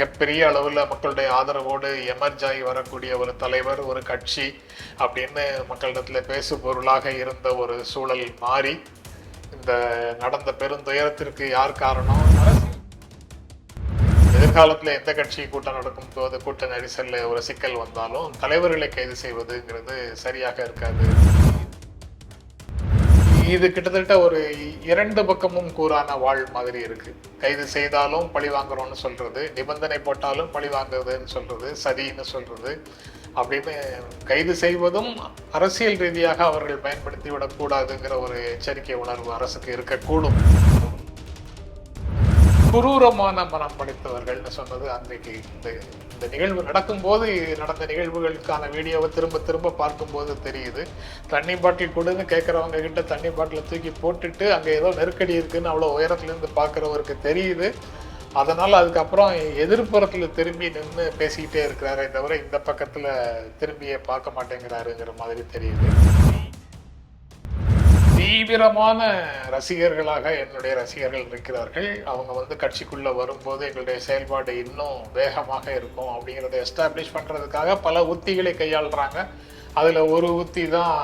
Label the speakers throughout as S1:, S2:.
S1: மிகப்பெரிய அளவில் மக்களுடைய ஆதரவோடு எமர்ஜ் ஆகி வரக்கூடிய ஒரு தலைவர் ஒரு கட்சி அப்படின்னு மக்களிடத்தில் பேசு பொருளாக இருந்த ஒரு சூழல் மாறி இந்த நடந்த பெருந்துயரத்திற்கு யார் காரணம்? எதிர்காலத்தில் எந்த கட்சி கூட்டம் நடக்கும் போது கூட்ட நெரிசல்ல ஒரு சிக்கல் வந்தாலும் தலைவர்களை கைது செய்வதுங்கிறது சரியாக இருக்காது. இது கிட்டத்தட்ட ஒரு இரண்டு பக்கமும் கூறான வாழ் மாதிரி இருக்கு. கைது செய்தாலும் பழி வாங்குறோம்னு சொல்றது நிபந்தனை போட்டாலும் பழி வாங்குறதுன்னு சொல்றது சதின்னு சொல்றது. அப்படின்னு கைது செய்வதும் அரசியல் ரீதியாக அவர்கள் பயன்படுத்தி விடக்கூடாதுங்கிற ஒரு எச்சரிக்கை உணர்வு அரசுக்கு இருக்கக்கூடும். குரூரமான மனம் படைத்தவர்கள்னு சொன்னது அன்றைக்கு இந்த இந்த நிகழ்வு நடக்கும்போது நடந்த நிகழ்வுகளுக்கான வீடியோவை திரும்ப திரும்ப பார்க்கும்போது தெரியுது. தண்ணி பாட்டில் கொடுன்னு கேட்குறவங்க கிட்ட தண்ணி பாட்டிலை தூக்கி போட்டுட்டு அங்கே ஏதோ நெருக்கடி இருக்குன்னு அவ்வளோ உயரத்துலேருந்து பார்க்குறவருக்கு தெரியுது. அதனால் அதுக்கப்புறம் எதிர்ப்புறத்தில் திரும்பி நின்று பேசிக்கிட்டே இருக்கிறாரே தவிர இந்த பக்கத்தில் திரும்பியே பார்க்க மாட்டேங்கிறாருங்கிற மாதிரி தெரியுது. தீவிரமான ரசிகர்களாக என்னுடைய ரசிகர்கள் இருக்கிறார்கள். அவங்க வந்து கட்சிக்குள்ளே வரும்போது எங்களுடைய செயல்பாடு இன்னும் வேகமாக இருக்கும் அப்படிங்கிறத எஸ்டாப்ளிஷ் பண்ணுறதுக்காக பல உத்திகளை கையாளுறாங்க. அதில் ஒரு உத்தி தான்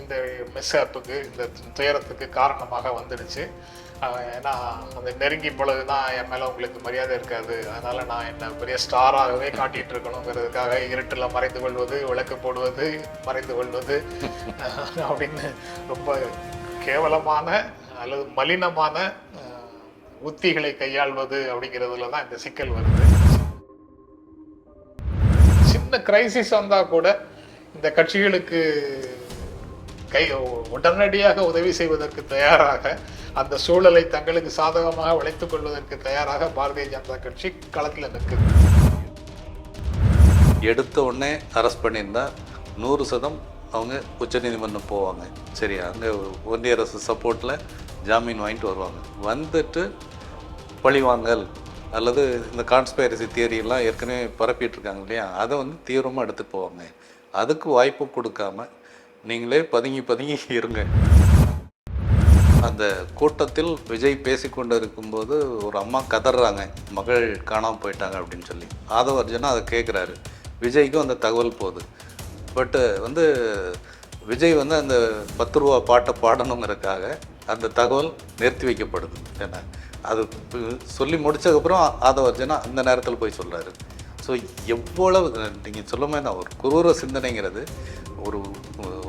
S1: இந்த மிஸ்அப்புக்கு இந்த துயரத்துக்கு காரணமாக வந்துடுச்சு. ஏன்னா அந்த நெருங்கி பொழுதுதான் என் மேலே உங்களுக்கு மரியாதை இருக்காது. அதனால நான் என்ன பெரிய ஸ்டாராகவே காட்டிட்டு இருக்கணுங்கிறதுக்காக இருட்டில் மறைந்து கொள்வது விளக்கு போடுவது மறைந்து கொள்வது அப்படின்னு ரொம்ப கேவலமான அல்லது மலினமான உத்திகளை கையாள்வது அப்படிங்கிறதுல தான் இந்த சிக்கல் வருது. சின்ன கிரைசிஸ் வந்தா கூட இந்த கட்சிகளுக்கு கை உடனடியாக உதவி செய்வதற்கு தயாராக அந்த சூழலை தங்களுக்கு சாதகமாக வளைத்துக் கொள்வதற்கு தயாராக பாரதிய ஜனதா கட்சி களத்தில் நிற்குது.
S2: எடுத்த உடனே அரெஸ்ட் பண்ணியிருந்தா நூறு சதம் அவங்க உச்சநீதிமன்றம் போவாங்க. சரி அங்கே ஒன்றிய அரசு சப்போர்ட்டில் ஜாமீன் வாங்கிட்டு வருவாங்க. வந்துட்டு பழிவாங்கல் அல்லது இந்த கான்ஸ்பைரசி தியரியெல்லாம் ஏற்கனவே பரப்பிட்டு இருக்காங்க இல்லையா? அதை வந்து தீவிரமாக எடுத்துட்டு போவாங்க. அதுக்கு வாய்ப்பு கொடுக்காம நீங்களே பதுங்கி பதுங்கி இருங்க. அந்த கூட்டத்தில் விஜய் பேசிக்கொண்டு இருக்கும்போது ஒரு அம்மா கதறாங்க மகள் காணாமல் போயிட்டாங்க அப்படின்னு சொல்லி. ஆதவர்ஜனா அதை கேட்குறாரு விஜய்க்கும் அந்த தகவல் போகுது. பட்டு வந்து விஜய் வந்து அந்த பத்து ரூபா பாட்டை பாடணுங்கிறதுக்காக அந்த தகவல் நிறுத்தி வைக்கப்படுது ஏன்னா அது சொல்லி சொல்லி ஆதவ ஆதவர்ஜனா அந்த நேரத்தில் போய் சொல்கிறாரு ஸோ எவ்வளவு நீங்கள் சொல்லுமே தான் ஒரு குரூர சிந்தனைங்கிறது ஒரு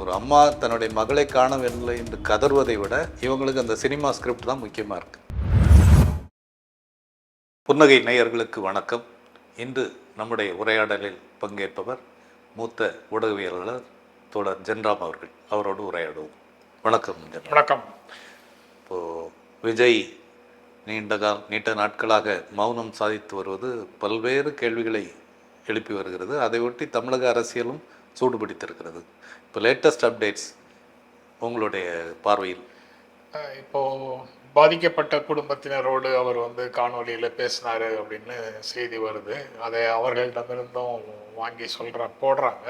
S2: ஒரு அம்மா தன்னுடைய மகளை காணவில்லை என்று கதறுவதை விட இவங்களுக்கு அந்த சினிமா ஸ்கிரிப்ட் தான் முக்கியமாக இருக்கு. புன்னகை நேயர்களுக்கு வணக்கம். இன்று நம்முடைய உரையாடலில் பங்கேற்பவர் மூத்த ஊடகவியலாளர் தோழர் ஜென்ராம் அவர்கள். அவரோடு உரையாடுவோம். வணக்கம்
S1: வணக்கம்.
S2: இப்போது விஜய் நீண்ட கால் நீண்ட நாட்களாக மௌனம் சாதித்து வருவது பல்வேறு கேள்விகளை எழுப்பி வருகிறது. அதை ஒட்டி தமிழக அரசியலும் சூடுபிடித்திருக்கிறது. இப்போ லேட்டஸ்ட் அப்டேட்ஸ் உங்களுடைய பார்வையில்?
S1: இப்போது பாதிக்கப்பட்ட குடும்பத்தினரோடு அவர் வந்து காணொளியில் பேசினாரு அப்படின்னு செய்தி வருது. அதை அவர்களிடமிருந்தும் வாங்கி சொல்கிற போடுறாங்க.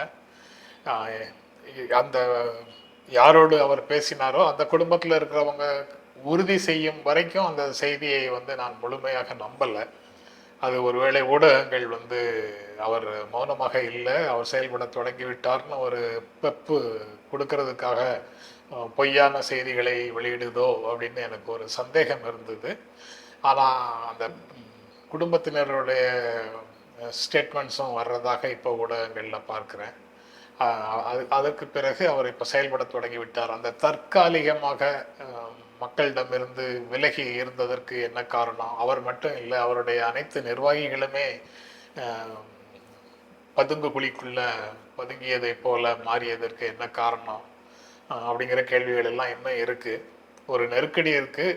S1: அந்த யாரோடு அவர் பேசினாரோ அந்த குடும்பத்தில் இருக்கிறவங்க உறுதி செய்யும் வரைக்கும் அந்த செய்தியை வந்து நான் முழுமையாக நம்பலை. அது ஒருவேளை ஊடகங்கள் வந்து அவர் மௌனமாக இல்லை அவர் செயல்பட தொடங்கிவிட்டார்னு ஒரு பெப்பு கொடுக்கறதுக்காக பொய்யான செய்திகளை வெளியிடுதோ அப்படின்னு எனக்கு ஒரு சந்தேகம் இருந்தது. ஆனால் அந்த குடும்பத்தினருடைய ஸ்டேட்மெண்ட்ஸும் வர்றதாக இப்போ ஊடகங்களில் பார்க்குறேன். அது அதற்கு பிறகு அவர் இப்போ செயல்பட தொடங்கிவிட்டார். அந்த தற்காலிகமாக மக்களிடமிருந்து விலகி இருந்ததற்கு என்ன காரணம்? அவர் மட்டும் இல்லை அவருடைய அனைத்து நிர்வாகிகளுமே பதுங்கு குழிக்குள்ள பதுங்கியதை போல மாறியதற்கு என்ன காரணம்? அப்படிங்கிற கேள்விகள் எல்லாம் இன்னும் இருக்கு. ஒரு நெருக்கடி இருக்கு.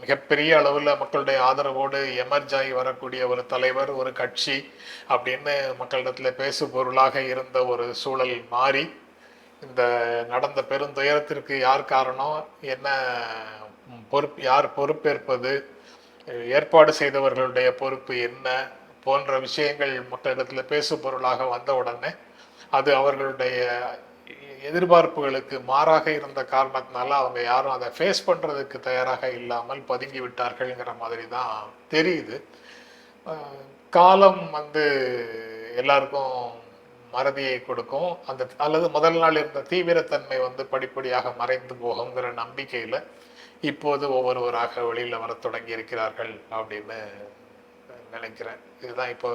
S1: மிகப்பெரிய அளவில் மக்களுடைய ஆதரவோடு எமர்ஜ் ஆகி வரக்கூடிய ஒரு தலைவர் ஒரு கட்சி அப்படின்னு மக்களிடத்தில் பேசு பொருளாக இருந்த ஒரு சூழல் மாறி இந்த நடந்த பெருந்துயரத்திற்கு யார் காரணம்? என்ன பொறுப்பு யார் பொறுப்பேற்பது? ஏற்பாடு செய்தவர்களுடைய பொறுப்பு என்ன? போன்ற விஷயங்கள் மற்ற இடத்துல பேசு பொருளாக வந்த உடனே அது அவர்களுடைய எதிர்பார்ப்புகளுக்கு மாறாக இருந்த காரணத்தினால அவங்க யாரும் அதை ஃபேஸ் பண்ணுறதுக்கு தயாராக இல்லாமல் பதுங்கி விட்டார்கள்ங்கிற மாதிரி தான் தெரியுது. காலம் வந்து எல்லாருக்கும் மறதியை கொடுக்கும். அந்த அல்லது முதல் நாள் இருந்த தீவிரத்தன்மை வந்து படிப்படியாக மறைந்து போகுங்கிற நம்பிக்கையில் இப்போது ஒவ்வொருவராக வெளியில் வர தொடங்கி இருக்கிறார்கள் அப்படின்னு நினைக்கிறேன். இதுதான் இப்போ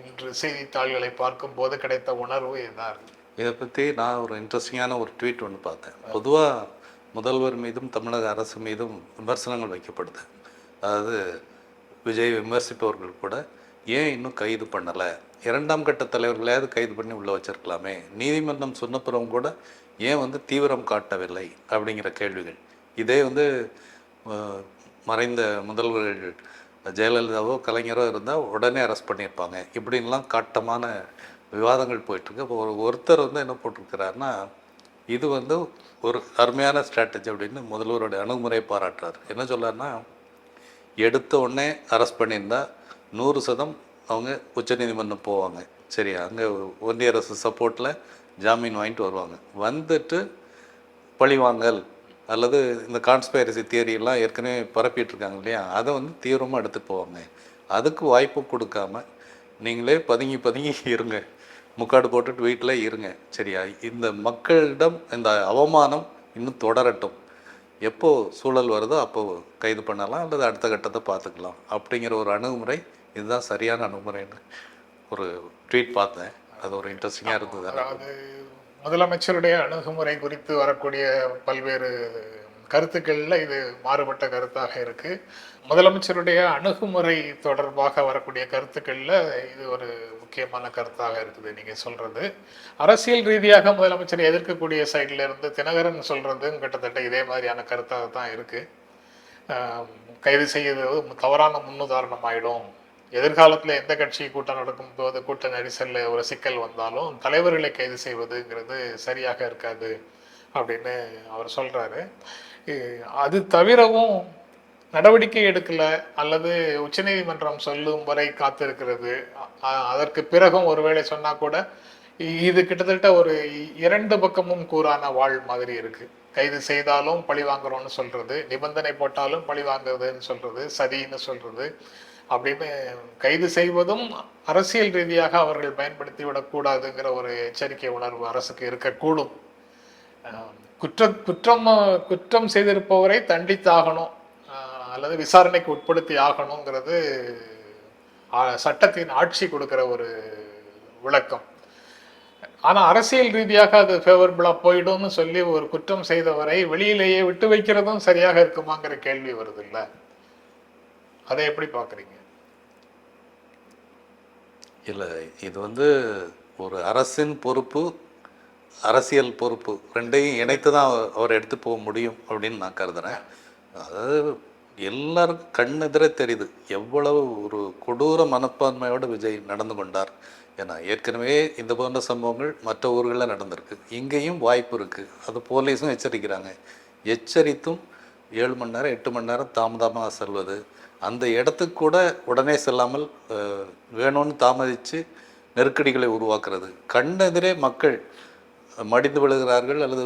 S1: இன்று செய்தித்தாள்களை பார்க்கும் போது கிடைத்த உணர்வு இதுதான்
S2: இதை பற்றி நான் ஒரு இன்ட்ரெஸ்டிங்கான ஒரு ட்வீட் ஒன்று பார்த்தேன். பொதுவாக முதல்வர் மீதும் தமிழக அரசு மீதும் விமர்சனங்கள் வைக்கப்படுது. அதாவது விஜய் விமர்சிப்பவர்கள் கூட ஏன் இன்னும் கைது பண்ணலை? இரண்டாம் கட்ட தலைவர்களையாவது கைது பண்ணி உள்ளே வச்சிருக்கலாமே. நீதிமன்றம் சொன்னப்புறம் கூட ஏன் வந்து தீவிரம் காட்டவில்லை அப்படிங்கிற கேள்விகள். இதே வந்து மறைந்த முதல்வர்கள் ஜெயலலிதாவோ கலைஞரோ இருந்தால் உடனே அரெஸ்ட் பண்ணியிருப்பாங்க. இப்படின்லாம் காட்டமான விவாதங்கள் போயிட்டுருக்கு. இப்போ ஒரு ஒருத்தர் வந்து என்ன போட்டிருக்கிறாருன்னா இது வந்து ஒரு அருமையான ஸ்ட்ராட்டஜி அப்படின்னு முதல்வருடைய அணுகுமுறையை பாராட்டுறாரு. என்ன சொல்லார்னா எடுத்த உடனே அரெஸ்ட் பண்ணியிருந்தால் நூறு சதம் அவங்க உச்சநீதிமன்றம் போவாங்க. சரியா? அங்கே ஒன்றிய அரசு சப்போர்ட்டில் ஜாமீன் வாங்கிட்டு வருவாங்க. வந்துட்டு பழிவாங்கல் அல்லது இந்த கான்ஸ்பைரசி தியரியெல்லாம் ஏற்கனவே பரப்பிட்டு இருக்காங்க இல்லையா? அதை வந்து தீவிரமாக எடுத்துகிட்டு போவாங்க. அதுக்கு வாய்ப்பு கொடுக்காம நீங்களே பதுங்கி பதுங்கி இருங்க. முக்காடு போட்டுட்டு வீட்டில் இருங்க. சரியா? இந்த மக்களிடம் இந்த அவமானம் இன்னும் தொடரட்டும். எப்போது சூழல் வருதோ அப்போது கைது பண்ணலாம் அல்லது அடுத்த கட்டத்தை பார்த்துக்கலாம். அப்படிங்கிற ஒரு அணுகுமுறை இதுதான் சரியான அணுகுமுறைன்னு ஒரு ட்வீட் பார்த்தேன். அது ஒரு இன்ட்ரெஸ்டிங்காக இருந்தது.
S1: அதாவது முதலமைச்சருடைய அணுகுமுறை குறித்து வரக்கூடிய பல்வேறு கருத்துக்களில் இது மாறுபட்ட கருத்தாக இருக்குது முதலமைச்சருடைய அணுகுமுறை தொடர்பாக வரக்கூடிய கருத்துக்களில் இது ஒரு முக்கியமான கருத்தாக இருக்குது நீங்கள் சொல்கிறது அரசியல் ரீதியாக முதலமைச்சரை எதிர்க்கக்கூடிய சைடில் இருந்து தினகரன் சொல்கிறதும் கிட்டத்தட்ட இதே மாதிரியான கருத்தாக தான் இருக்குது கைது செய்யறது தவறான முன்னுதாரணம் ஆகிடும் எதிர்காலத்தில் எந்த கட்சி கூட்டம் நடக்கும் போது கூட்ட நெரிசலில் ஒரு சிக்கல் வந்தாலும் தலைவர்களை கைது செய்வதுங்கிறது சரியாக இருக்காது அப்படின்னு அவர் சொல்கிறாரு அது தவிரவும் நடவடிக்கை எடுக்கலை அல்லது உச்சநீதிமன்றம் சொல்லும் வரை காத்திருக்கிறது. அதற்கு பிறகும் ஒருவேளை சொன்னால் கூட இது கிட்டத்தட்ட ஒரு இரண்டு பக்கமும் கூறான வாழ் மாதிரி இருக்குது கைது செய்தாலும் பழி வாங்குறோம்னு சொல்றது நிபந்தனை போட்டாலும் பழி வாங்குறதுன்னு சொல்றது சரின்னு சொல்றது. அப்படின்னு கைது செய்வதும் அரசியல் ரீதியாக அவர்கள் பயன்படுத்தி விடக்கூடாதுங்கிற ஒரு எச்சரிக்கை உணர்வு அரசுக்கு இருக்கக்கூடும். குற்ற குற்றம் குற்றம் செய்திருப்பவரை தண்டித்தாகணும். அல்லது விசாரணைக்கு உட்படுத்தி ஆகணுங்கிறது சட்டத்தின் ஆட்சி கொடுக்கிற ஒரு விளக்கம். ஆனா அரசியல் ரீதியாக அது ஃபேவரபிளா போயிடும்னு சொல்லி ஒரு குற்றம் செய்தவரை வெளியிலேயே விட்டு வைக்கிறதும் சரியாக இருக்குமாங்கிற கேள்வி வருது இல்லை அதை எப்படி பாக்குறீங்க
S2: இல்லை இது வந்து ஒரு அரசின் பொறுப்பு அரசியல் பொறுப்பு ரெண்டையும் இணைத்து தான் அவர் எடுத்து போக முடியும் அப்படின்னு நான் கருதுறேன். அதாவது எல்லாருக்கும் கண்ணெதிரே தெரியுது. எவ்வளவு ஒரு கொடூர மனப்பான்மையோடு விஜய் நடந்து கொண்டார் ஏன்னா ஏற்கனவே இந்த போன்ற சம்பவங்கள் மற்ற ஊர்களில் நடந்திருக்கு. இங்கேயும் வாய்ப்பு இருக்குது அது போலீஸும் எச்சரிக்கிறாங்க. எச்சரித்தும் ஏழு மணி நேரம் எட்டு மணி நேரம் தாமதமாக செல்வது அந்த இடத்துக்கு கூட உடனே செல்லாமல் வேணும்னு தாமதித்து நெருக்கடிகளை உருவாக்குறது. கண்ணெதிரே மக்கள் மடிந்து விழுகிறார்கள் அல்லது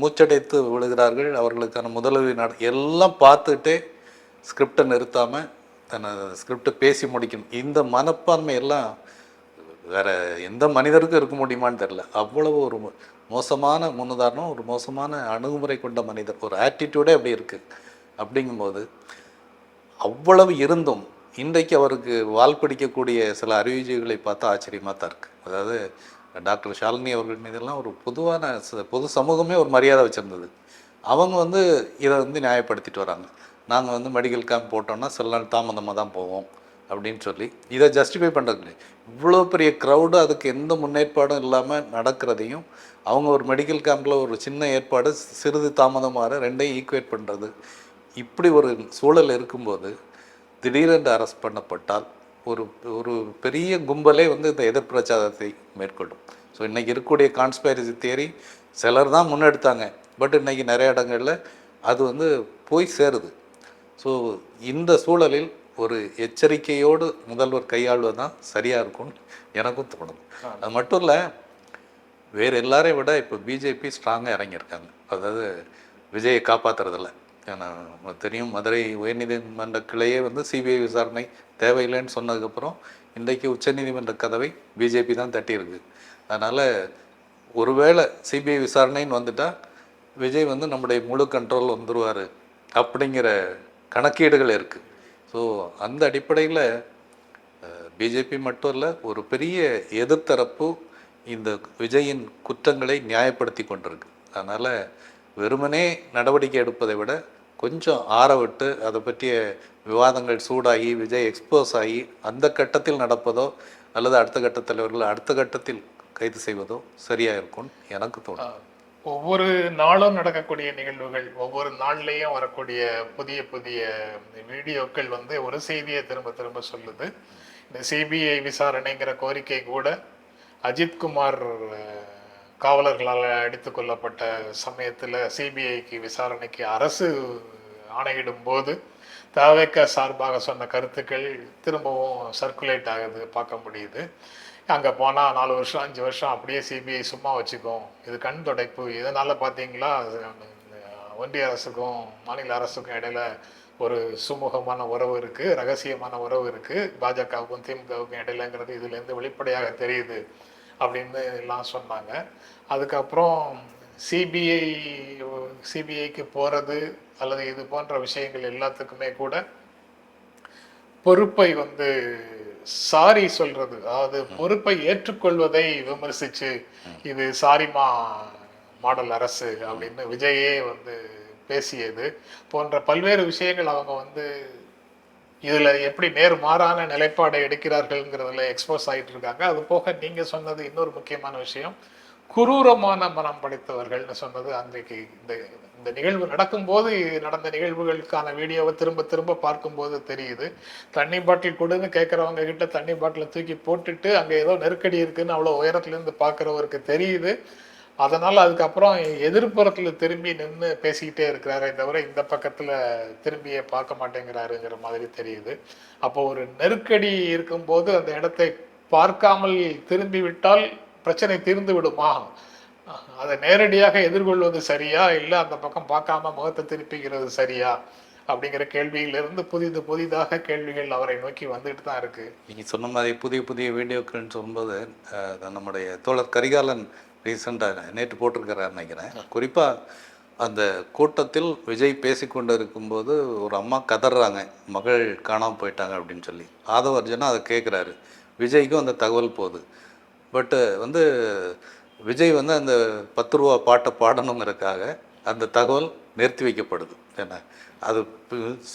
S2: மூச்சடைத்து விழுகிறார்கள் அவர்களுக்கான முதலுதவி நட எல்லாம் பார்த்துட்டே ஸ்கிரிப்டை நிறுத்தாமல் தன்னை ஸ்கிரிப்டை பேசி முடிக்கணும். இந்த மனப்பான்மை எல்லாம் வேற எந்த மனிதருக்கும் இருக்க முடியுமான்னு தெரில அவ்வளவு ஒரு மோ- மோசமான முன்னுதாரணம் ஒரு மோசமான அணுகுமுறை கொண்ட மனிதர். ஒரு ஆட்டிடியூடே அப்படி இருக்குது அப்படிங்கும்போது அவ்வளவு இருந்தும் இன்றைக்கு அவருக்கு வால் பிடிக்கக்கூடிய சில அறிவிஜைகளை பார்த்தா ஆச்சரியமாக தான் இருக்குது அதாவது டாக்டர் ஷாலினி அவர்கள் மீதெல்லாம் ஒரு பொதுவான ச- பொது சமூகமே ஒரு மரியாதை வச்சுருந்தது. அவங்க வந்து இதை வந்து நியாயப்படுத்திட்டு வராங்க. நாங்கள் வந்து மெடிக்கல் கேம்ப் போட்டோம்னா சில நாள் தாமதமாக தான் போவோம் அப்படின்னு சொல்லி. இதை ஜஸ்டிஃபை பண்ணுறது இவ்வளோ பெரிய க்ரௌடு அதுக்கு எந்த முன்னேற்பாடும் இல்லாமல் நடக்கிறதையும் அவங்க ஒரு மெடிக்கல் கேம்பில் ஒரு சின்ன ஏற்பாடு சிறிது தாமதமாக ரெண்டையும் ஈக்குவேட் பண்ணுறது இப்படி ஒரு சூழல் இருக்கும்போது திடீரென்று அரெஸ்ட் பண்ணப்பட்டால் ஒரு ஒரு பெரிய கும்பலே வந்து இந்த எதிர் பிரச்சாரத்தை மேற்கொள்ளும். ஸோ இன்னைக்கு இருக்கக்கூடிய கான்ஸ்பைரசி தியரி சிலர் தான் முன்னெடுத்தாங்க. பட் இன்னைக்கு நிறைய இடங்களில் அது வந்து போய் சேருது. ஸோ இந்த சூழலில் ஒரு எச்சரிக்கையோடு முதல்வர் கையாள்வது தான் சரியாக இருக்கும்னு எனக்கும் தோணுது. அது மட்டும் இல்லை வேறு எல்லாரையும் விட இப்போ பிஜேபி ஸ்ட்ராங்காக இறங்கியிருக்காங்க. அதாவது விஜயை காப்பாத்துறதில்ல ஏன்னா தெரியும் மதுரை உயர்நீதிமன்ற கிளையே வந்து சிபிஐ விசாரணை தேவையில்லைன்னு சொன்னதுக்கப்புறம் இன்றைக்கு உச்சநீதிமன்ற கதவை பிஜேபி தான் தட்டியிருக்கு. அதனால் ஒருவேளை சிபிஐ விசாரணைன்னு வந்துட்டால் விஜய் வந்து நம்முடைய முழு கண்ட்ரோல் வந்துடுவார் அப்படிங்கிற கணக்கீடுகள் இருக்குது ஸோ அந்த அடிப்படையில் பிஜேபி மட்டும் இல்லை ஒரு பெரிய எதிர்த்தரப்பு இந்த விஜயின் குற்றங்களை நியாயப்படுத்தி கொண்டிருக்கு. அதனால் வெறுமனே நடவடிக்கை எடுப்பதை விட கொஞ்சம் ஆற விட்டு அதை பற்றிய விவாதங்கள் சூடாகி விஜய் எக்ஸ்போஸ் ஆகி அந்த கட்டத்தில் நடப்பதோ அல்லது அடுத்த கட்ட தலைவர்கள் அடுத்த கட்டத்தில் கைது செய்வதோ சரியாக இருக்கும்னு எனக்கு தோணும்
S1: ஒவ்வொரு நாளும் நடக்கக்கூடிய நிகழ்வுகள் ஒவ்வொரு நாள்லேயும் வரக்கூடிய புதிய புதிய வீடியோக்கள் வந்து ஒரு செய்தியை திரும்ப திரும்ப சொல்லுது. இந்த சிபிஐ விசாரணைங்கிற கோரிக்கை கூட அஜித்குமார் காவலர்களால் அடித்து கொல்லப்பட்ட சமயத்தில் சிபிஐக்கு விசாரணைக்கு அரசு ஆணையிடும் போது தவேக சார்பாக சொன்ன கருத்துக்கள் திரும்பவும் சர்க்குலேட் ஆகுது பார்க்க முடியுது. அங்கே போனால் நாலு வருஷம் அஞ்சு வருஷம் அப்படியே சிபிஐ சும்மா வச்சுக்கும். இது கண் துடைப்பு. இதனால் பார்த்தீங்களா அது, ஒன்றிய அரசுக்கும் மாநில அரசுக்கும் இடையில ஒரு சுமூகமான உறவு இருக்குது ரகசியமான உறவு இருக்குது பாஜகவுக்கும் திமுகவுக்கும் இடையிலங்கிறது இதுலேருந்து வெளிப்படையாக தெரியுது. அப்படின்னு எல்லாம் சொன்னாங்க. அதுக்கப்புறம் சிபிஐ சிபிஐக்கு போகிறது அல்லது இது போன்ற விஷயங்கள் எல்லாத்துக்குமே கூட பொறுப்பை வந்து சாரி சொல்றது. அதாவது பொறுப்பை ஏற்றுக்கொள்வதை விமர்சிச்சு இது சாரிமா மாடல் அரசு அப்படின்னு விஜயே வந்து பேசியது. போன்ற பல்வேறு விஷயங்கள் அவங்க வந்து இதில் எப்படி நேர்மாறான நிலைப்பாடை எடுக்கிறார்கள்ங்கிறதுல எக்ஸ்போஸ் ஆகிட்டு இருக்காங்க அது போக நீங்கள் சொன்னது இன்னொரு முக்கியமான விஷயம். குரூரமான மனம் படைத்தவர்கள்னு சொன்னது அன்றைக்கு இந்த இந்த நிகழ்வு நடக்கும்போது நடந்த நிகழ்வுகளுக்கான வீடியோவை திரும்ப திரும்ப பார்க்கும்போது தெரியுது. தண்ணி பாட்டில் கொடுன்னு கேட்குறவங்க கிட்ட தண்ணி பாட்டிலை தூக்கி போட்டுட்டு அங்கே ஏதோ நெருக்கடி இருக்குன்னு அவ்வளோ உயரத்துலேருந்து பார்க்குறவருக்கு தெரியுது. அதனால் அதுக்கப்புறம் எதிர்ப்புறத்தில் திரும்பி நின்று பேசிக்கிட்டே இருக்கிறாரே தவிர இந்த பக்கத்தில் திரும்பியே பார்க்க மாட்டேங்கிறாருங்கிற மாதிரி தெரியுது. அப்போ ஒரு நெருக்கடி இருக்கும்போது அந்த இடத்தை பார்க்காமல் திரும்பி விட்டால் பிரச்சனை தீர்ந்து விடுமா? அதை நேரடியாக எதிர்கொள்வது சரியா? இல்லை அந்த பக்கம் பார்க்காம முகத்தை திருப்பிக்கிறது சரியா? அப்படிங்கிற கேள்வியிலிருந்து புதிது புதிதாக கேள்விகள் அவரை நோக்கி வந்துட்டு தான் இருக்கு.
S2: நீங்கள் சொன்ன மாதிரி புதிய புதிய வீடியோக்கள்னு சொல்லும்போது நம்முடைய தோழர் கரிகாலன் ரீசெண்டாக நேற்று போட்டிருக்கிறார் நினைக்கிறேன். குறிப்பாக அந்த கூட்டத்தில் விஜய் பேசிக்கொண்டு இருக்கும்போது ஒரு அம்மா கதறாங்க. மகள் காணாமல் போயிட்டாங்க அப்படின்னு சொல்லி. ஆதவ அர்ஜுனா அதை கேட்குறாரு விஜய்க்கும் அந்த தகவல் போகுது. பட்டு வந்து விஜய் வந்து அந்த பத்து ரூபா பாட்டை பாடணுங்கிறதுக்காக அந்த தகவல் நிறுத்தி வைக்கப்படுது. என்ன? அது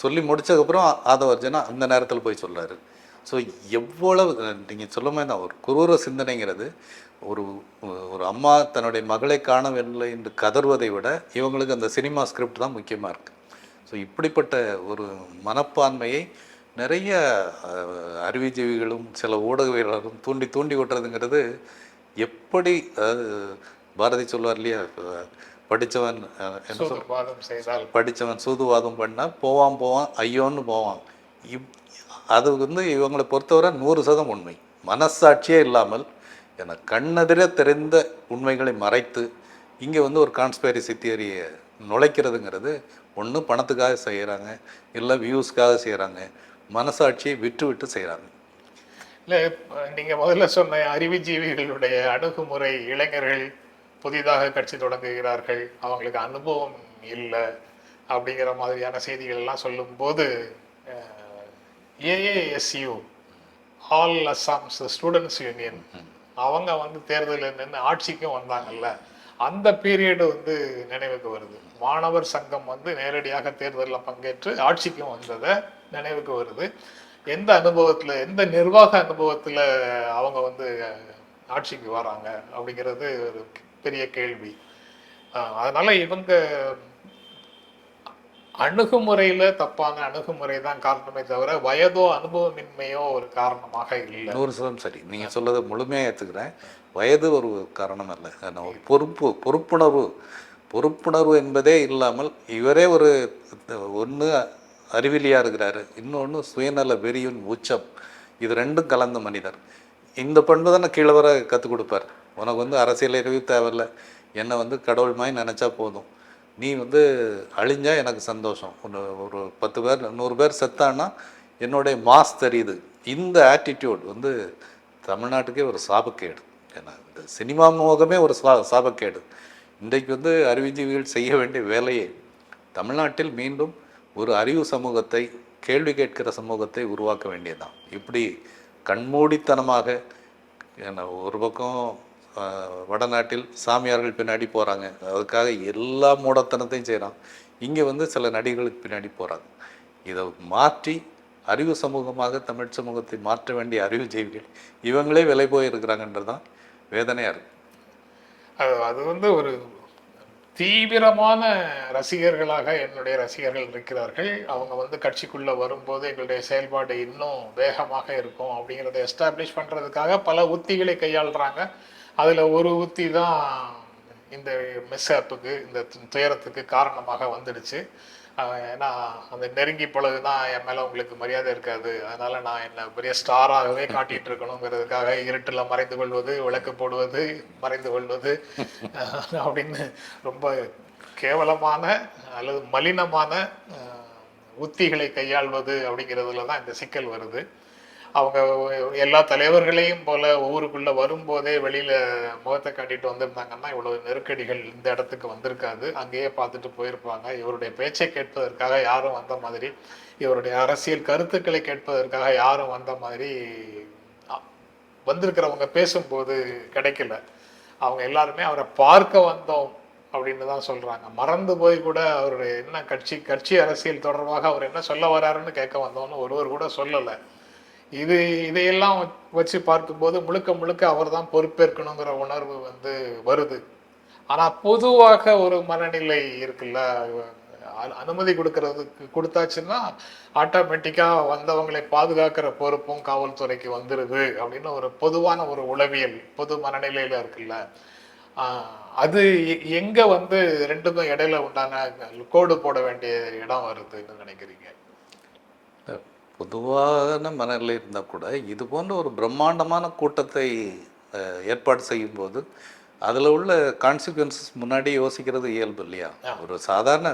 S2: சொல்லி முடித்ததுக்கப்புறம் ஆதவ அர்ஜுனா அந்த நேரத்தில் போய் சொல்கிறாரு ஸோ எவ்வளவு நீங்கள் சொல்லுமே தான். ஒரு குரூர சிந்தனைங்கிறது ஒரு ஒரு அம்மா தன்னுடைய மகளை காணவில்லை என்று கதறுவதை விட இவங்களுக்கு அந்த சினிமா ஸ்கிரிப்ட் தான் முக்கியமாக இருக்குது ஸோ இப்படிப்பட்ட ஒரு மனப்பான்மையை நிறைய அறிவுஜீவிகளும் சில ஊடகவியலாளரும் தூண்டி தூண்டி விட்டுறதுங்கிறது எப்படி அதாவது பாரதி சொல்வார் இல்லையா அஹ், என்ன சொல் படித்தவன் சூதுவாதம் பண்ணால் போவான் போவான் ஐயோன்னு போவான். இவ் அது வந்து இவங்களை பொறுத்தவரை நூறு சதம் உண்மை. மனசாட்சியே இல்லாமல் என கண்ணெதிர தெரிந்த உண்மைகளை மறைத்து இங்கே வந்து ஒரு கான்ஸ்பைரசி தியரியை நுழைக்கிறதுங்கிறது ஒன்று பணத்துக்காக செய்கிறாங்க இல்லை வியூஸ்க்காக செய்கிறாங்க மனசாட்சியை விட்டு விட்டு செய்கிறாங்க
S1: இல்ல இப்ப நீங்க முதல்ல சொன்ன அறிவுஜீவிகளுடைய அணுகுமுறை இளைஞர்கள் புதிதாக கட்சி தொடங்குகிறார்கள் அவங்களுக்கு அனுபவம் இல்லை அப்படிங்கிற மாதிரியான செய்திகள் எல்லாம் சொல்லும்போது AASU all Assam's students union அவங்க வந்து தேர்தலில் நின்று ஆட்சிக்கும் வந்தாங்கல்ல அந்த பீரியடு வந்து நினைவுக்கு வருது. மாணவர் சங்கம் வந்து நேரடியாக தேர்தலில் பங்கேற்று ஆட்சிக்கும் வந்ததை நினைவுக்கு வருது. எந்த அனுபவத்தில் எந்த நிர்வாக அனுபவத்தில் அவங்க வந்து ஆட்சிக்கு வராங்க அப்படிங்கிறது ஒரு பெரிய கேள்வி. அதனால் அதனால இவங்க அணுகுமுறையில தப்பான அணுகுமுறை தான் காரணமே தவிர வயதோ அனுபவமின்மையோ ஒரு காரணமாக இல்லை.
S2: நூறு சதம் சரி. நீங்கள் சொல்லதை முழுமையாக ஏற்றுக்கிறேன் வயது ஒரு காரணம் அல்ல ஒரு பொறுப்பு பொறுப்புணர்வு. பொறுப்புணர்வு என்பதே இல்லாமல் இவரே ஒரு ஒன்று அறிவிலியாக இருக்கிறாரு. இன்னொன்று சுயநல வெறியின் உச்சம். இது ரெண்டும் கலந்த மனிதர். இந்த பண்பு தானே கீழே வர கற்றுக் கொடுப்பார். உனக்கு வந்து அரசியல் அறிவு தேவையில்ல. என்னை வந்து கடவுள் மாதிரி நினச்சா போதும். நீ வந்து அழிஞ்சால் எனக்கு சந்தோஷம். ஒன்று ஒரு பத்து பேர் நூறு பேர் செத்தான்னா என்னுடைய மாஸ் தெரியுது. இந்த ஆட்டிடியூட் வந்து தமிழ்நாட்டுக்கே ஒரு சாபக்கேடு. ஏன்னா இந்த சினிமா மோகமே ஒரு சா சாபக்கேடு. இன்றைக்கு வந்து அறிவுஜீவிகள் செய்ய வேண்டிய வேலையே. தமிழ்நாட்டில் மீண்டும் ஒரு அறிவு சமூகத்தை கேள்வி கேட்கிற சமூகத்தை உருவாக்க வேண்டியதுதான். இப்படி கண்மூடித்தனமாக என்ன ஒரு பக்கம் வடநாட்டில் சாமியார்கள் பின்னாடி போகிறாங்க அதுக்காக எல்லா மூடத்தனத்தையும் செய்கிறான் இங்கே வந்து சில நடிகர்களுக்கு பின்னாடி போகிறாங்க இதை மாற்றி அறிவு சமூகமாக தமிழ் சமூகத்தை மாற்ற வேண்டிய அறிவு ஜீவிகள் இவங்களே விலை போயிருக்கிறாங்கன்றது தான் வேதனையாக இருக்குது
S1: அது அது வந்து ஒரு தீவிரமான ரசிகர்களாக என்னுடைய ரசிகர்கள் இருக்கிறார்கள். அவங்க வந்து கட்சிக்குள்ளே வரும்போது எங்களுடைய செயல்பாடு இன்னும் வேகமாக இருக்கும் அப்படிங்கிறத எஸ்டாப்ளிஷ் பண்ணுறதுக்காக பல உத்திகளை கையாளுறாங்க. அதில் ஒரு உத்தி தான் இந்த மிஸ்அப்புக்கு இந்த துயரத்துக்கு காரணமாக வந்துடுச்சு. ஏன்னா அந்த நெருங்கி பழகுதான் என் மேலே உங்களுக்கு மரியாதை இருக்காது. அதனால நான் என்ன பெரிய ஸ்டாராகவே காட்டிட்டு இருக்கணுங்கிறதுக்காக இருட்டில் மறைந்து கொள்வது விளக்கு போடுவது மறைந்து கொள்வது அப்படின்னு ரொம்ப கேவலமான அல்லது மலினமான உத்திகளை கையாள்வது அப்படிங்கிறதுல தான் இந்த சிக்கல் வருது. அவங்க எல்லா தலைவர்களையும் போல ஊருக்குள்ள வரும்போதே வெளியில முகத்தை காட்டிட்டு வந்திருந்தாங்கன்னா இவ்வளவு நெருக்கடிகள் இந்த இடத்துக்கு வந்திருக்காது. அங்கேயே பார்த்துட்டு போயிருப்பாங்க. இவருடைய பேச்சை கேட்பதற்காக யாரும் வந்த மாதிரி இவருடைய அரசியல் கருத்துக்களை கேட்பதற்காக யாரும் வந்த மாதிரி வந்திருக்கிறவங்க பேசும்போது கிடைக்கல. அவங்க எல்லாருமே அவரை பார்க்க வந்தோம் அப்படின்னு தான் சொல்றாங்க. மறந்து போய் கூட அவருடைய என்ன கட்சி கட்சி அரசியல் தொடர்பாக அவர் என்ன சொல்ல வராருன்னு கேட்க வந்தோம்னு ஒருவர் கூட சொல்லலை. இது இதையெல்லாம் வச்சு பார்க்கும்போது முழுக்க முழுக்க அவர் தான் பொறுப்பேற்கணுங்கிற உணர்வு வந்து வருது. ஆனால் பொதுவாக ஒரு மனநிலை இருக்குல்ல அனுமதி கொடுக்கறதுக்கு கொடுத்தாச்சுன்னா ஆட்டோமேட்டிக்காக வந்தவங்களை பாதுகாக்கிற பொறுப்பும் காவல்துறைக்கு வந்துடுது அப்படின்னு ஒரு பொதுவான ஒரு உளவியல் பொது மனநிலையில இருக்குல்ல. அது எங்க வந்து ரெண்டுக்கும் இடையில உண்டான கோடு போட வேண்டிய இடம் வருதுன்னு நினைக்கிறீங்க?
S2: பொதுவான மனநிலை இருந்தால் கூட இது போன்ற ஒரு பிரம்மாண்டமான கூட்டத்தை ஏற்பாடு செய்யும்போது அதில் உள்ள கான்சிக்வன்சஸ் முன்னாடி யோசிக்கிறது இயல்பு இல்லையா? ஒரு சாதாரண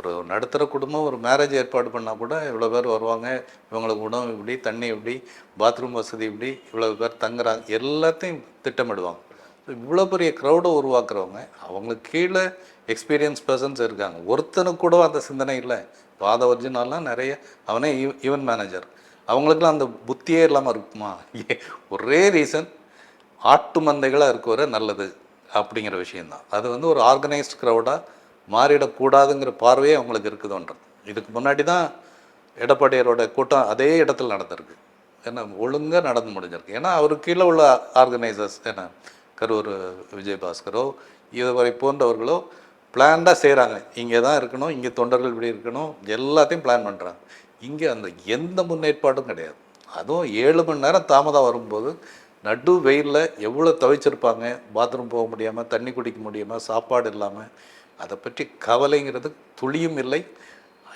S2: ஒரு நடுத்தர குடும்பம் ஒரு மேரேஜ் ஏற்பாடு பண்ணால் கூட இவ்வளோ பேர் வருவாங்க இவங்களுக்கு உணவு இப்படி தண்ணி இப்படி பாத்ரூம் வசதி இப்படி இவ்வளோ பேர் தங்குறாங்க எல்லாத்தையும் திட்டமிடுவாங்க. இவ்வளோ பெரிய க்ரௌடை உருவாக்குறவங்க அவங்களுக்கு கீழே எக்ஸ்பீரியன்ஸ் பர்சன்ஸ் இருக்காங்க. ஒருத்தனுக்கு கூட அந்த சிந்தனை இல்லை. பாத ஒரிஜினல்லாம் நிறைய அவனே ஈவென்ட் மேனேஜர் அவங்களுக்குலாம் அந்த புத்தியே இல்லாமல் இருக்குமா? ஏ, ஒரே ரீசன் ஆட்டு மந்தைகளாக இருக்கிற நல்லது அப்படிங்கிற விஷயந்தான் அது வந்து ஒரு ஆர்கனைஸ்ட் க்ரௌடாக மாறிடக்கூடாதுங்கிற பார்வையே அவங்களுக்கு இருக்குதுன்றது. இதுக்கு முன்னாடி தான் எடப்பாடியாரோட கூட்டம் அதே இடத்துல நடந்திருக்கு. ஏன்னா ஒழுங்காக நடந்து முடிஞ்சிருக்கு. ஏன்னா அவருக்கு கீழே உள்ள ஆர்கனைசர்ஸ் என்ன கரூர் விஜயபாஸ்கரோ இதுவரை போன்றவர்களோ பிளான்டாக செய்கிறாங்க இங்கே தான் இருக்கணும் இங்கே தொண்டர்கள் இப்படி இருக்கணும் எல்லாத்தையும் பிளான் பண்ணுறாங்க இங்கே அந்த எந்த முன்னேற்பாடும் கிடையாது. அதுவும் ஏழு மணி நேரம் தாமதம் வரும்போது நடு வெயிலில் எவ்வளோ தவிச்சிருப்பாங்க? பாத்ரூம் போக முடியாமல் தண்ணி குடிக்க முடியாமல் சாப்பாடு இல்லாமல் அதை பற்றி கவலைங்கிறது துளியும் இல்லை.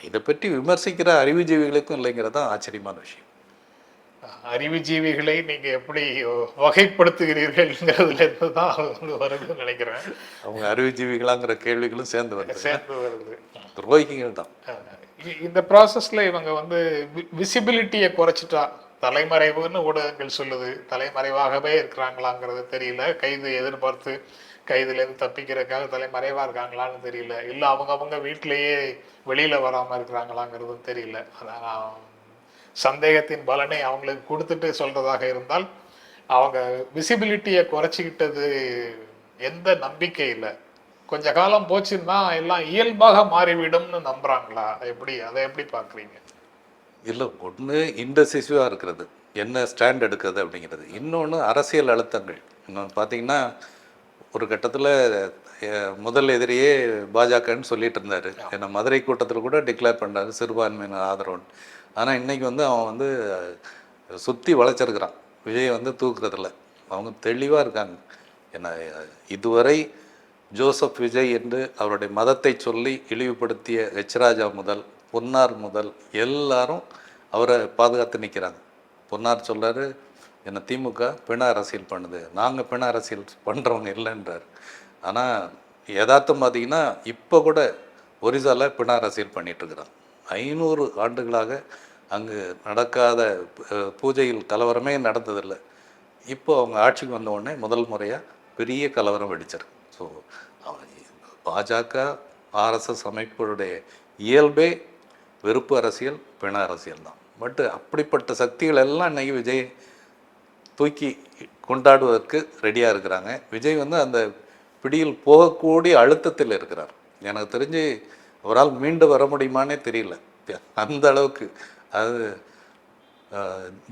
S2: இதை பற்றி விமர்சிக்கிற அறிவுஜீவிகளுக்கும் இல்லைங்கிறது தான் ஆச்சரியமான விஷயம்.
S1: அறிவுஜீவிகளை நீங்க எப்படி வகைப்படுத்துகிறீர்கள்ங்கிறதுல இருந்து தான் வருதுன்னு நினைக்கிறேன்.
S2: அவங்க அறிவுஜீவிகளாங்கிற கேள்விகளும் சேர்ந்து வருது.
S1: சேர்ந்து வருது.
S2: தான்
S1: இந்த ப்ராசஸ்ல இவங்க வந்து விசிபிலிட்டியை குறைச்சிட்டா தலைமறைவுன்னு ஊடகங்கள் சொல்லுது. தலைமறைவாகவே இருக்கிறாங்களாங்கிறது தெரியல. கைது எதிர்பார்த்து கைதுலேருந்து தப்பிக்கிறதுக்காக தலைமறைவா இருக்காங்களான்னு தெரியல. இல்லை அவங்க அவங்க வீட்டிலேயே வெளியில வராம இருக்கிறாங்களாங்கிறதும் தெரியல. அதான் சந்தேகத்தின் பலனை அவங்களுக்கு கொடுத்துட்டு சொல்றதாக இருந்தால் அவங்க விசிபிலிட்டியை குறைச்சிக்கிட்டது எந்த நம்பிக்கை இல்லை. கொஞ்ச காலம் போச்சுன்னா எல்லாம் இயல்பாக மாறிவிடும்னு நம்புறாங்களா? எப்படி அதை எப்படி பாக்குறீங்க
S2: இல்லை ஒன்று இன்டெசிசிவாக இருக்கிறது. என்ன ஸ்டாண்ட் எடுக்கிறது அப்படிங்கிறது. இன்னொன்று அரசியல் அழுத்தங்கள். இன்னொன்று பார்த்தீங்கன்னா ஒரு கட்டத்தில் முதல் எதிரியே பாஜகன்னு சொல்லிட்டு இருந்தார். ஏன்னா மதுரை கூட்டத்தில் கூட டிக்ளேர் பண்ணாரு சிறுபான்மையினர் ஆதரவுன்னு. ஆனால் இன்றைக்கி வந்து அவன் வந்து சுற்றி வளைச்சிருக்கிறான். விஜய் வந்து தூக்குறதில்ல. அவங்க தெளிவாக இருக்காங்க. என்ன இதுவரை ஜோசப் விஜய் என்று அவருடைய மதத்தை சொல்லி இழிவுபடுத்திய ஹெச்ராஜா முதல் பொன்னார் முதல் எல்லாரும் அவரை பாதுகாத்து நிற்கிறாங்க பொன்னார் சொல்கிறாரு என்னை திமுக பிண அரசியல் பண்ணுது. நாங்கள் பிண அரசியல் பண்ணுறவங்க இல்லைன்றார். ஆனால் யதார்த்தம் பார்த்தீங்கன்னா இப்போ கூட ஒரிசாவில் பிண அரசியல் பண்ணிகிட்ருக்குறான் ஐநூறு ஆண்டுகளாக அங்கு நடக்காத பூஜையில் கலவரமே நடந்ததில்லை. இப்போ அவங்க ஆட்சிக்கு வந்த உடனே முதல் முறையாக பெரிய கலவரம் வெடிச்சிருக்கு. ஸோ பாஜக ஆர்எஸ்எஸ் அமைப்புடைய இயல்பே வெறுப்பு அரசியல் பிண அரசியல் தான். பட் அப்படிப்பட்ட சக்திகள் எல்லாம் இன்னைக்கு விஜய் தூக்கி கொண்டாடுவதற்கு ரெடியாக இருக்கிறாங்க. விஜய் வந்து அந்த பிடியில் போகக்கூடிய அழுத்தத்தில் இருக்கிறார். எனக்கு தெரிஞ்சு அவரால் மீண்டு வர முடியுமானே தெரியல. அந்த அளவுக்கு அது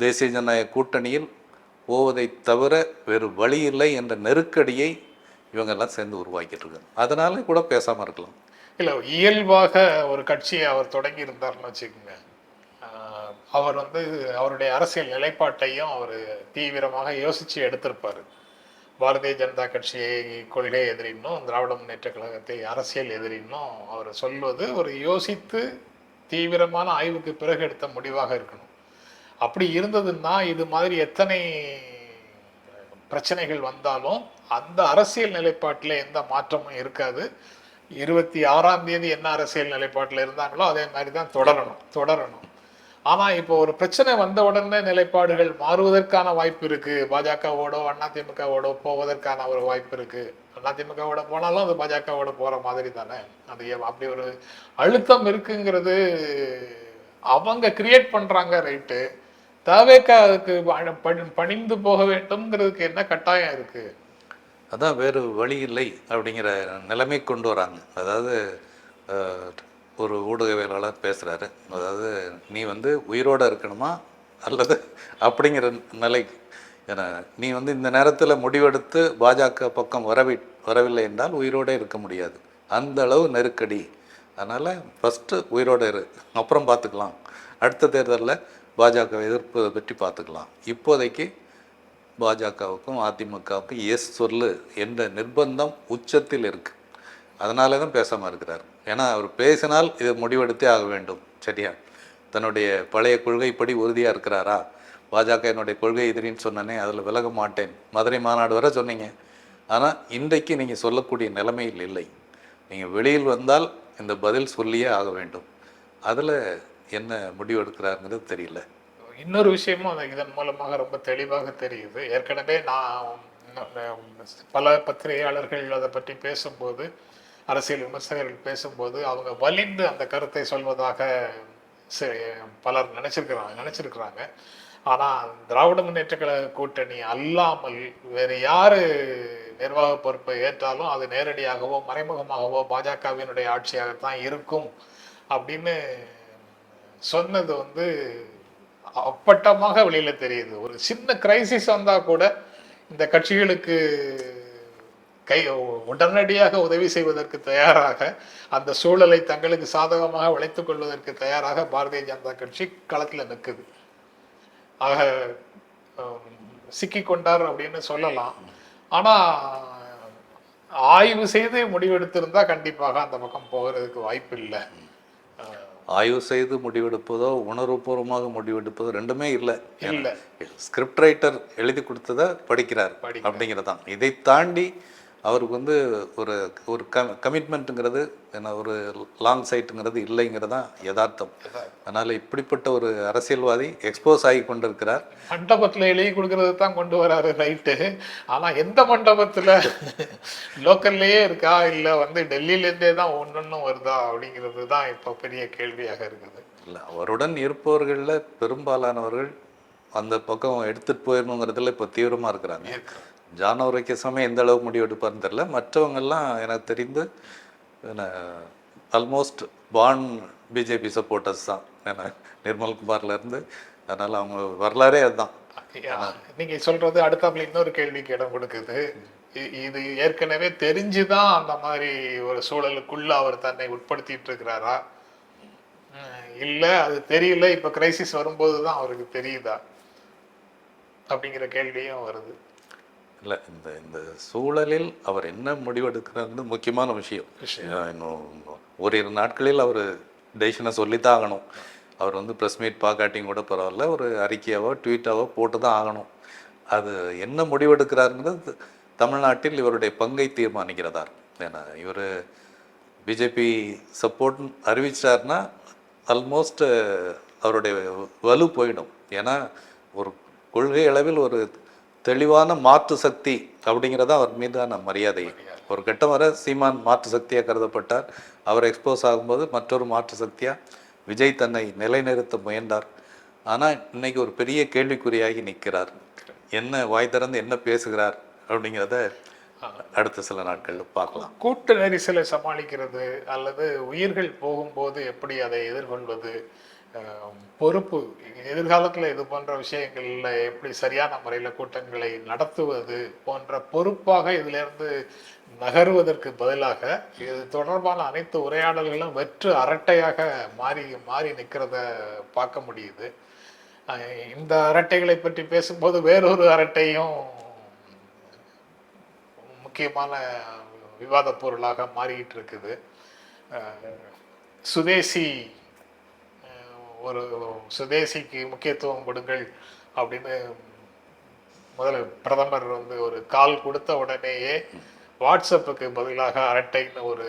S2: தேசிய ஜனநாயக கூட்டணியில் போவதை தவிர வேறு வழி இல்லை என்ற நெருக்கடியை இவங்கெல்லாம் சேர்ந்து உருவாக்கிட்டு இருக்காங்க. அதனால கூட பேசாமல் இருக்கலாம்.
S1: இல்லை இயல்பாக ஒரு கட்சியை அவர் தொடங்கி இருந்தார்னு வச்சுக்கோங்க. அவர் வந்து அவருடைய அரசியல் நிலைப்பாட்டையும் அவர் தீவிரமாக யோசித்து எடுத்திருப்பாரு. பாரதிய ஜனதா கட்சியை கொள்கை எதிரின்னும் திராவிட முன்னேற்ற கழகத்தை அரசியல் எதிரின்னும் அவர் சொல்வது ஒரு யோசித்து தீவிரமான ஆய்வுக்கு பிறகு எடுத்த முடிவாக இருக்கணும். அப்படி இருந்ததுன்னா இது மாதிரி எத்தனை பிரச்சனைகள் வந்தாலும் அந்த அரசியல் நிலைப்பாட்டில் எந்த மாற்றமும் இருக்காது. இருபத்தி ஆறாம் தேதி என்ன அரசியல் நிலைப்பாட்டில் இருந்தாங்களோ அதே மாதிரி தான் தொடரணும். தொடரணும். ஆனால் இப்போ ஒரு பிரச்சனை வந்த உடனே நிலைப்பாடுகள் மாறுவதற்கான வாய்ப்பு இருக்கு. பாஜகவோடோ அதிமுகவோடோ போவதற்கான ஒரு வாய்ப்பு இருக்கு. அதிமுகவோட போனாலும் அது பாஜகவோட போற மாதிரி தானே. அது அப்படி ஒரு அழுத்தம் இருக்குங்கிறது அவங்க கிரியேட் பண்றாங்க ரைட்டு தவேக்கா அதுக்கு பணி- பணிந்து போக வேண்டும்ங்கிறதுக்கு என்ன கட்டாயம் இருக்கு?
S2: அதான் வேறு வழி இல்லை அப்படிங்கிற நிலைமை கொண்டு வராங்க. அதாவது ஒரு ஊடகவியலாளர் பேசுகிறாரு அதாவது நீ வந்து உயிரோடு இருக்கணுமா? அல்லது அப்படிங்கிற நிலை ஏன்னா நீ வந்து இந்த நேரத்தில் முடிவெடுத்து பாஜக பக்கம் வரவி வரவில்லை என்றால் உயிரோடே இருக்க முடியாது. அந்த அளவு நெருக்கடி. அதனால் ஃபஸ்ட்டு உயிரோடு இரு. அப்புறம் பார்த்துக்கலாம் அடுத்த தேர்தலில் பாஜக எதிர்ப்பு பற்றி பார்த்துக்கலாம் இப்போதைக்கு பாஜகவுக்கும் அதிமுகவுக்கும் எஸ் சொல்லு என்ற நிர்பந்தம் உச்சத்தில் இருக்குது அதனால தான் பேசாமல் இருக்கிறார். ஏன்னா அவர் பேசினால் இதை முடிவெடுத்தே ஆக வேண்டும் சரியா? தன்னுடைய பழைய கொள்கைப்படி உறுதியாக இருக்கிறாரா? பாஜக என்னுடைய கொள்கை எதிரின்னு சொன்னனே அதில் விலக மாட்டேன். மதுரை மாநாடு வரை சொன்னீங்க. ஆனால் இன்றைக்கு நீங்கள் சொல்லக்கூடிய நிலைமையில் இல்லை. நீங்கள் வெளியில் வந்தால் இந்த பதில் சொல்லியே ஆக வேண்டும். அதில் என்ன முடிவு எடுக்கிறாருங்கிறது தெரியல.
S1: இன்னொரு விஷயமும் அது இதன் மூலமாக ரொம்ப தெளிவாக தெரியுது. ஏற்கனவே நான் பல பத்திரிகையாளர்கள் அதை பற்றி பேசும்போது அரசியல் விமர்சகர்கள் பேசும்போது அவங்க வலிந்து அந்த கருத்தை சொல்வதாக பலர் நினைச்சிருக்கிறாங்க நினைச்சிருக்கிறாங்க. ஆனா திராவிட முன்னேற்ற கழக கூட்டணி அல்லாமல் வேறு யாரு நிர்வாக பொறுப்பை ஏற்றாலும் அது நேரடியாகவோ மறைமுகமாகவோ பாஜகவினுடைய ஆட்சியாகத்தான் இருக்கும் அப்படின்னு சொன்னது வந்து அப்பட்டமாக வெளியில தெரியுது. ஒரு சின்ன கிரைசிஸ் வந்தா கூட இந்த கட்சிகளுக்கு கை உடனடியாக உதவி செய்வதற்கு தயாராக அந்த சூழலை தங்களுக்கு சாதகமாக வளைத்துக் கொள்வதற்கு தயாராக பாரதிய ஜனதா கட்சி களத்துல நிற்குது ஆக சிக்கி கொண்டார் அப்படின்னு சொல்லலாம். ஆனா ஆய்வு செய்து முடிவெடுத்திருந்தா கண்டிப்பாக அந்த பக்கம் போகிறதுக்கு வாய்ப்பு இல்லை.
S2: ஆய்வு செய்து முடிவெடுப்பதோ உணர்வுபூர்வமாக முடிவெடுப்பதோ ரெண்டுமே இல்லை.
S1: இல்லை.
S2: ஸ்கிரிப்ட் ரைட்டர் எழுதி கொடுத்ததை படிக்கிறார்
S1: படிக்கிறார்.
S2: அப்படிங்கிறதான். இதை தாண்டி அவருக்கு வந்து ஒரு ஒரு க கமிட்மெண்ட்டுங்கிறது என்ன ஒரு லாங் சைட்டுங்கிறது இல்லைங்கிறதான் யதார்த்தம். அதனால் இப்படிப்பட்ட ஒரு அரசியல்வாதி எக்ஸ்போஸ் ஆகி கொண்டிருக்கிறார்.
S1: மண்டபத்துல எழுதி கொடுக்கறது தான் கொண்டு வராரு ரைட்டு ஆனா எந்த மண்டபத்துல லோக்கல்லையே இருக்கா இல்ல வந்து டெல்லியில இருந்தே தான் ஒன்னொன்னும் வருதா அப்படிங்கிறது தான் இப்போ பெரிய கேள்வியாக இருக்குது.
S2: இல்லை அவருடன் இருப்பவர்களில் பெரும்பாலானவர்கள் அந்த பக்கம் எடுத்துகிட்டு போயிடணுங்கிறதுல இப்போ தீவிரமாக இருக்கிறாங்க. ஜான் சமயம் எந்த அளவுக்கு முடிவு எடுப்பார்னு தெரில மற்றவங்கெல்லாம் எனக்கு தெரிந்து ஆல்மோஸ்ட் பான் பிஜேபி சப்போர்ட்டர்ஸ் தான். ஏன்னா நிர்மல்குமார்லேருந்து அதனால் அவங்க வரலாறே அதுதான்.
S1: நீங்கள் சொல்கிறது அடுத்தாப்புல இன்னொரு கேள்விக்கு இடம் கொடுக்குது. இ- இது ஏற்கனவே தெரிஞ்சுதான் அந்த மாதிரி ஒரு சூழலுக்குள்ள அவர் தன்னை உட்படுத்திட்டு இருக்கிறாரா? இல்லை அது தெரியல. இப்போ கிரைசிஸ் வரும்போது தான் அவருக்கு தெரியுதா? அப்படிங்கிற கேள்வியும் வருது.
S2: இல்லை இந்த இந்த சூழலில் அவர் என்ன முடிவெடுக்கிறாருன்னு முக்கியமான விஷயம். இன்னும் ஓரிரு நாட்களில் அவர் டெசிஷனை சொல்லித்தான் ஆகணும். அவர் வந்து ப்ரெஸ் மீட் பார்க்காட்டியும் கூட பரவாயில்ல ஒரு அறிக்கையாவோ ட்வீட்டாவோ போட்டு தான் ஆகணும். அது என்ன முடிவெடுக்கிறாருங்கிறது தமிழ்நாட்டில் இவருடைய பங்கை தீர்மானிக்கிறதா இருக்கும். ஏன்னா இவர் பிஜேபி சப்போர்ட் அறிவிச்சார்னா ஆல்மோஸ்ட் அவருடைய வலு போயிடும். ஏன்னா ஒரு கொள்கை அளவில் ஒரு தெளிவான மாற்று சக்தி அப்படிங்கிறத அவர் மீதான மரியாதை. ஒரு கட்டம் வர சீமான் மாற்று சக்தியாக கருதப்பட்டார். அவர் எக்ஸ்போஸ் ஆகும்போது மற்றொரு மாற்று சக்தியாக விஜய் தன்னை நிலைநிறுத்த முயன்றார். ஆனால் இன்னைக்கு ஒரு பெரிய கேள்விக்குறியாகி நிற்கிறார். என்ன வாய் திறந்து என்ன பேசுகிறார் அப்படிங்கிறத அடுத்த சில நாட்களில் பார்க்கலாம்.
S1: கூட்ட நெரிசலை சமாளிக்கிறது அல்லது உயிர்கள் போகும்போது எப்படி அதை எதிர்கொள்வது? பொறுப்பு. எதிர்காலத்தில் இது போன்ற விஷயங்களில் எப்படி சரியான முறையில் கூட்டங்களை நடத்துவது போன்ற பொறுப்பாக இதிலிருந்து நகர்வதற்கு நகருவதற்கு பதிலாக இது தொடர்பான அனைத்து உரையாடல்களும் வெற்று அரட்டையாக மாறி மாறி நிற்கிறத பார்க்க முடியுது. இந்த அரட்டைகளை பற்றி பேசும்போது வேறொரு அரட்டையும் முக்கியமான விவாத பொருளாக மாறிக்கிட்டு இருக்குது. சுதேசி ஒரு சுதேசிக்கு முக்கியத்துவம் கொடுங்கள் அப்படின்னு முதல்ல பிரதமர் வந்து ஒரு கால் கொடுத்த உடனேயே வாட்ஸ்அப்புக்கு பதிலாக அரட்டைன்னு ஒரு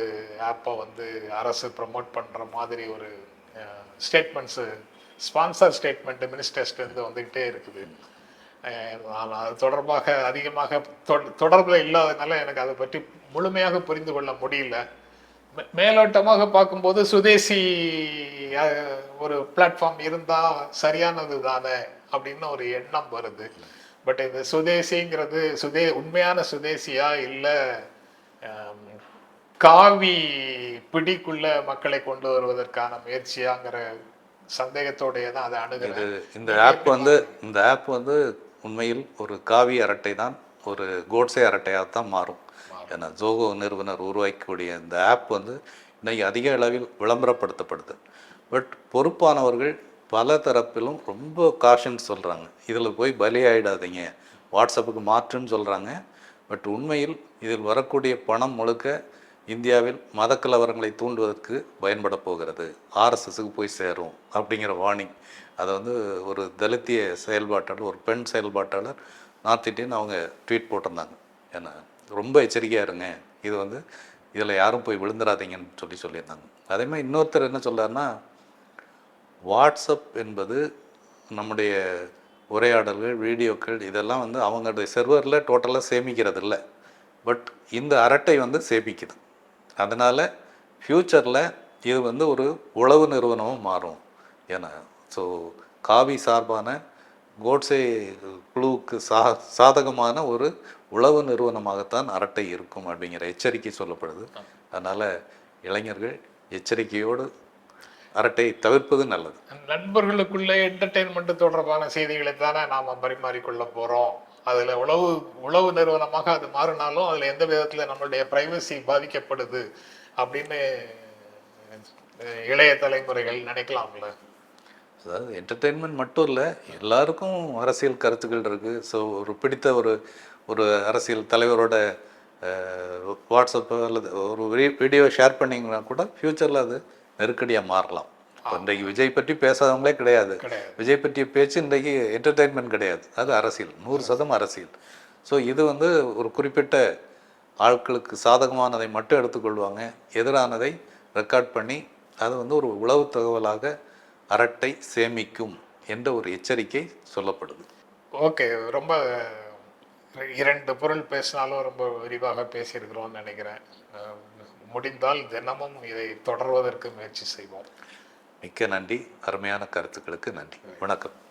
S1: ஆப்பை வந்து அரசு ப்ரமோட் பண்ணுற மாதிரி ஒரு ஸ்டேட்மெண்ட்ஸு ஸ்பான்சர் ஸ்டேட்மெண்ட் மினிஸ்டர்ஸ்லேருந்து வந்துக்கிட்டே இருக்குது. நான் அது தொடர்பாக அதிகமாக தொடர்பில் இல்லாததுனால எனக்கு அதை பற்றி முழுமையாக புரிந்து கொள்ள முடியல. மேலோட்டமாக பார்க்கும்போது சுதேசி ஒரு பிளாட்ஃபார்ம் இருந்தா சரியானது தானே அப்படின்னு ஒரு எண்ணம் வருது. பட் இந்த சுதேசிங்கிறது சுதே உண்மையான சுதேசியா இல்லை காவி பிடிக்குள்ள மக்களை கொண்டு வருவதற்கான முயற்சியாங்கிற சந்தேகத்தோடைய தான் அதை
S2: அணுகிறது இந்த ஆப் வந்து இந்த ஆப் வந்து உண்மையில் ஒரு காவி அரட்டை தான் ஒரு கோட்ஸே அரட்டையாக தான் மாறும். ஏன்னா ஜோகோ நிறுவனர் உருவாக்கக்கூடிய இந்த ஆப் வந்து இன்றைக்கி அதிக அளவில் விளம்பரப்படுத்தப்படுது. பட் பொறுப்பானவர்கள் பல தரப்பிலும் ரொம்ப காஷன் சொல்கிறாங்க இதில் போய் பலியாயிடாதீங்க. வாட்ஸ்அப்புக்கு மாற்றுன்னு சொல்கிறாங்க பட் உண்மையில் இதில் வரக்கூடிய பணம் முழுக்க இந்தியாவில் மத கலவரங்களை தூண்டுவதற்கு பயன்பட போகிறது. ஆர்எஸ்எஸுக்கு போய் சேரும் அப்படிங்கிற வார்னிங் அதை வந்து ஒரு தலித்திய செயல்பாட்டாளர் ஒரு பெண் செயல்பாட்டாளர் நார்த் இண்டியன் அவங்க ட்வீட் போட்டிருந்தாங்க. ஏன்னா ரொம்ப எச்சரிக்கையாக இருங்க. இது வந்து இதில் யாரும் போய் விழுந்துடாதீங்கன்னு சொல்லி சொல்லியிருந்தாங்க. அதே மாதிரி இன்னொருத்தர் என்ன சொல்கிறாருன்னா வாட்ஸ்அப் என்பது நம்முடைய உரையாடல்கள் வீடியோக்கள் இதெல்லாம் வந்து அவங்களுடைய செர்வரில் டோட்டலாக சேமிக்கிறது இல்லை பட் இந்த அரட்டை வந்து சேமிக்குது. அதனால் ஃப்யூச்சரில் இது வந்து ஒரு உளவு நிறுவனமும் மாறும். ஏன்னா ஸோ காவி சார்பான கோட்ஸே குழுவுக்கு சா சாதகமான ஒரு உளவு நிறுவனமாகத்தான் அரட்டை இருக்கும் அப்படிங்கிற எச்சரிக்கை சொல்லப்படுது. அதனால் இளைஞர்கள் எச்சரிக்கையோடு அரட்டை தவிர்ப்பது நல்லது.
S1: நண்பர்களுக்குள்ளே என்டர்டெயின்மெண்ட் தொடர்பான செய்திகளை தானே நாம் பரிமாறிக்கொள்ள போகிறோம் அதில் உளவு உளவு நிறுவனமாக அது மாறினாலும் அதில் எந்த விதத்தில் நம்மளுடைய ப்ரைவசி பாதிக்கப்படுது அப்படின்னு இளைய தலைமுறைகள் நினைக்கலாம்ல?
S2: அதாவது என்டர்டெயின்மெண்ட் மட்டும் இல்லை எல்லாருக்கும் அரசியல் கருத்துக்கள் இருக்குது ஸோ ஒரு பிடித்த ஒரு ஒரு அரசியல் தலைவரோட வாட்ஸ்அப் அல்லது ஒரு வீடியோ ஷேர் பண்ணிங்கன்னா கூட ஃப்யூச்சரில் அது நெருக்கடியாக மாறலாம். இன்றைக்கு விஜய் பற்றி பேசாதவங்களே கிடையாது.
S1: கிடையாது.
S2: விஜய் பற்றிய பேச்சு இன்றைக்கு என்டர்டெயின்மெண்ட் கிடையாது. அது அரசியல். நூறு சதம் அரசியல். ஸோ இது வந்து ஒரு குறிப்பிட்ட ஆட்களுக்கு சாதகமானதை மட்டும் எடுத்துக்கொள்வாங்க. எதிரானதை ரெக்கார்ட் பண்ணி அது வந்து ஒரு உளவு தகவலாக அரட்டை சேமிக்கும் என்ற ஒரு எச்சரிக்கை சொல்லப்படுது.
S1: ஓகே ரொம்ப இரண்டு பொருள் பேசினாலும் ரொம்ப விரிவாக பேசியிருக்கிறோம்னு நினைக்கிறேன். முடிந்தால் தினமும் இதை தொடர்வதற்கு முயற்சி செய்வோம்.
S2: மிக்க நன்றி. அருமையான கருத்துக்களுக்கு நன்றி.
S1: வணக்கம்.